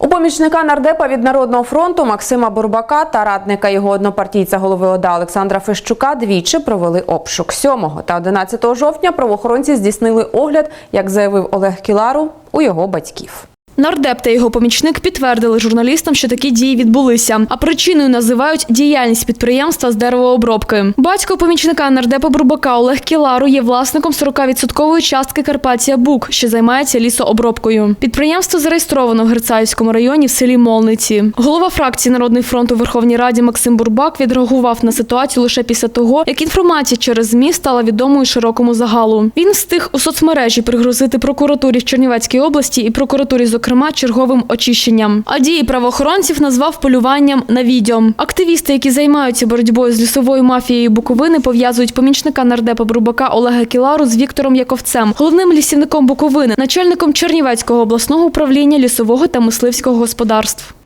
У помічника нардепа від Народного фронту Максима Бурбака та радника його однопартійця голови ОДА Олександра Фещука двічі провели обшук. 7 та 11 жовтня правоохоронці здійснили огляд, як заявив Олег Кілару, у його батьків. Нардеп та його помічник підтвердили журналістам, що такі дії відбулися. А причиною називають діяльність підприємства з деревообробки. Батько помічника нардепа Бурбака Олег Кілару є власником 40% частки Карпатія Бук, що займається лісообробкою. Підприємство зареєстровано в Герцаївському районі в селі Молниці. Голова фракції Народний фронт у Верховній Раді Максим Бурбак відреагував на ситуацію лише після того, як інформація через ЗМІ стала відомою широкому загалу. Він встиг у соцмережі пригрозити прокуратурі в Чернівецькій області і прокуратурі, зокрема, черговим очищенням. А дії правоохоронців назвав полюванням на відьом. Активісти, які займаються боротьбою з лісовою мафією Буковини, пов'язують помічника нардепа Брубака Олега Кілару з Віктором Яковцем, головним лісівником Буковини, начальником Чернівецького обласного управління лісового та мисливського господарств.